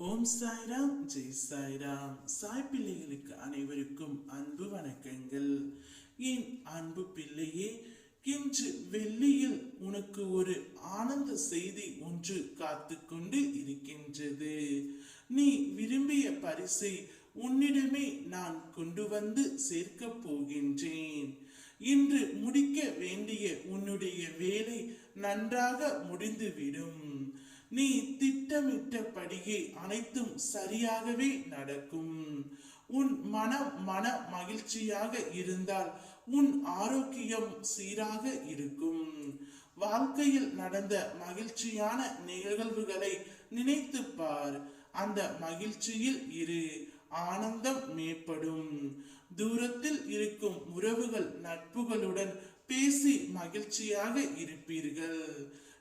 ஓம் சாய்ராம் ஜெய் சாய்ராம். சாய் பிள்ளைகளுக்கு அனைவருக்கும் அன்பு வணக்கங்கள். என் அன்பு பிள்ளையே இன்று வெள்ளியில் உனக்கு ஒரு ஆனந்த செய்தி ஒன்று காத்து கொண்டு இருக்கின்றது. நீ விரும்பிய பரிசை உன்னிடமே நான் கொண்டு வந்து சேர்க்கப் போகின்றேன். இன்று முடிக்க வேண்டிய உன்னுடைய வேலை நன்றாக முடிந்துவிடும். நீ படியே அனைத்தும் சரியாகவே நடக்கும். உன் மனம் மன மகிழ்ச்சியாக இருந்தால் உன் ஆரோக்கியம் சீராக இருக்கும். வாழ்க்கையில் நடந்த மகிழ்ச்சியான நிகழ்வுகளை நினைத்து பார். அந்த மகிழ்ச்சியில் இரு ஆனந்தம் மேம்படும். தூரத்தில் இருக்கும் உறவுகள் நட்புகளுடன் பேசி மகிழ்ச்சியாக இருப்பீர்கள்.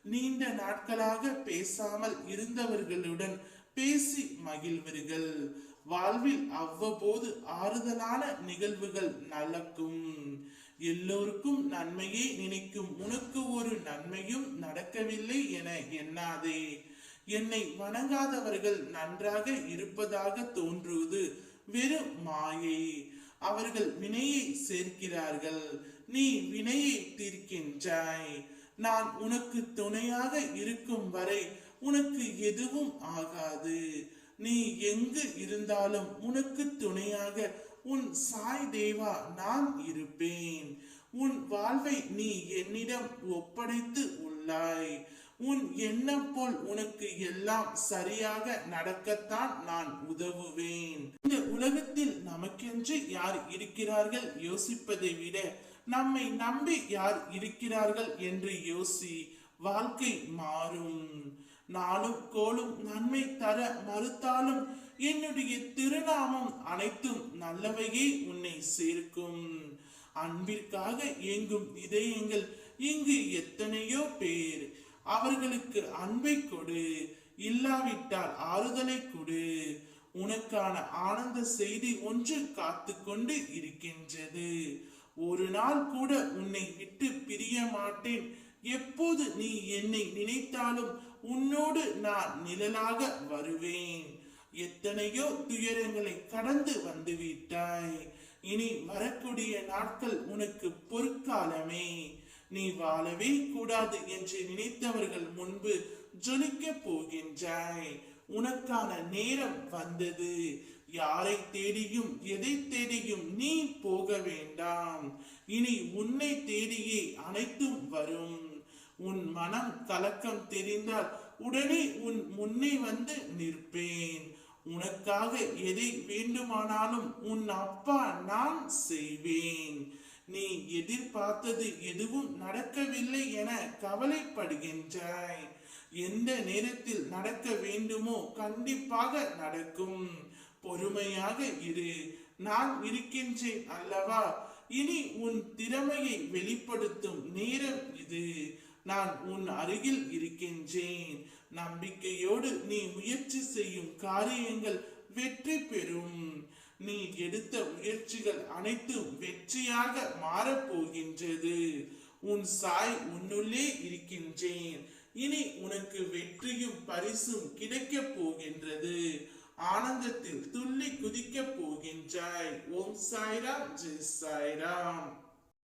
நீண்ட நாட்களாக பேசாமல் இருந்தவர்களுடன் பேசி மகிழ்வீர்கள். வாழ்வில் அவ்வப்போது ஆறுதலான நிகழ்வுகள் நடக்கும். எல்லோருக்கும் நன்மையே நினைக்கும். உனக்கு ஒரு நன்மையும் நடக்கவில்லை என எண்ணாதே. என்னை வணங்காதவர்கள் நன்றாக இருப்பதாக தோன்றுவது வெறும் மாயை. அவர்கள் வினையை சேர்க்கிறார்கள். நீ வினையை தீர்க்கின்றாய். நான் உனக்கு துணையாக இருக்கும் வரை உனக்கு எதுவும் ஆகாது. நீ எங்கு இருந்தாலும் உனக்கு துணையாக உன் சாய் தேவா நான் இருப்பேன். உன் வாழ்வை நீ என்னிடம் ஒப்படைத்து உள்ளாய். உன் எண்ணம் போல் உனக்கு எல்லாம் சரியாக நடக்கத்தான் நான் உதவுவேன். இந்த உலகத்தில் நமக்கென்று யார் இருக்கிறார்கள்? யோசிப்பதை விட நம்மை நம்பி யார் இருக்கிறார்கள் என்று யோசி வாழ்க்கை மாறும். நாளும் கோளும் நன்மை தர மறுத்தாலும் என்னுடைய திருநாமம் அனைத்தும் நல்லவையே உன்னை சேர்க்கும். அன்பிற்காக இயங்கும் இதயங்கள் இங்கு எத்தனையோ பேர். அவர்களுக்கு அன்பை கொடு. இல்லாவிட்டால் ஆறுதலை கொடு. உனக்கான ஆனந்த செய்தி ஒன்று காத்து கொண்டு இருக்கின்றது. ஒரு நாள் கூட உன்னை விட்டு பிரிய மாட்டேன். எப்போது நீ என்னை நினைத்தாலும் உன்னோடு நான் நிழலாக வருவேன். எத்தனையோ துயரங்களை கடந்து வந்து விட்டாய். இனி வரக்கூடிய நாட்கள் உனக்கு பொற்காலமே. நீ வாழவே கூடாது என்று நினைத்தவர்கள் முன்பு ஜொலிக்க போகின்றாய். உனக்கான நேரம் வந்தது. யாரை தேடியும் எதை தேடியும் நீ போக வேண்டாம். இனி உன்னை தேடியே அனைத்தும் வரும். உன் மனம் கலக்கம் தெரிந்தால் உடனே உன் முன்னே வந்து நிற்பேன். உனக்காக எதை வேண்டுமானாலும் உன் அப்பா நான் செய்வேன். நீ எதிர்பார்த்தது எதுவும் நடக்கவில்லை என கவலைப்படுகின்றாய். எந்த நேரத்தில் நடக்க வேண்டுமோ கண்டிப்பாக நடக்கும். பொறுமையாக இரு. நான் இருக்கின்றேன் அல்லவா? இனி உன் திறமையை வெளிப்படுத்தும் நேரம் இது. நான் உன் அருகில் இருக்கின்றேன். நம்பிக்கையோடு நீ முயற்சி செய்யும் காரியங்கள் வெற்றி பெறும். நீ எடுத்த முயற்சிகள் அனைத்தும் வெற்றியாக மாறப்போகின்றது. உன் சாய் உன்னுள்ளே இருக்கின்றேன். இனி உனக்கு வெற்றியும் பரிசும் கிடைக்கப் போகின்றது. ஆனந்தத்தில் துள்ளி குதிக்கப் போகின்றாய். ஓம் சாய்ராம் ஜெய் சாய்ராம்.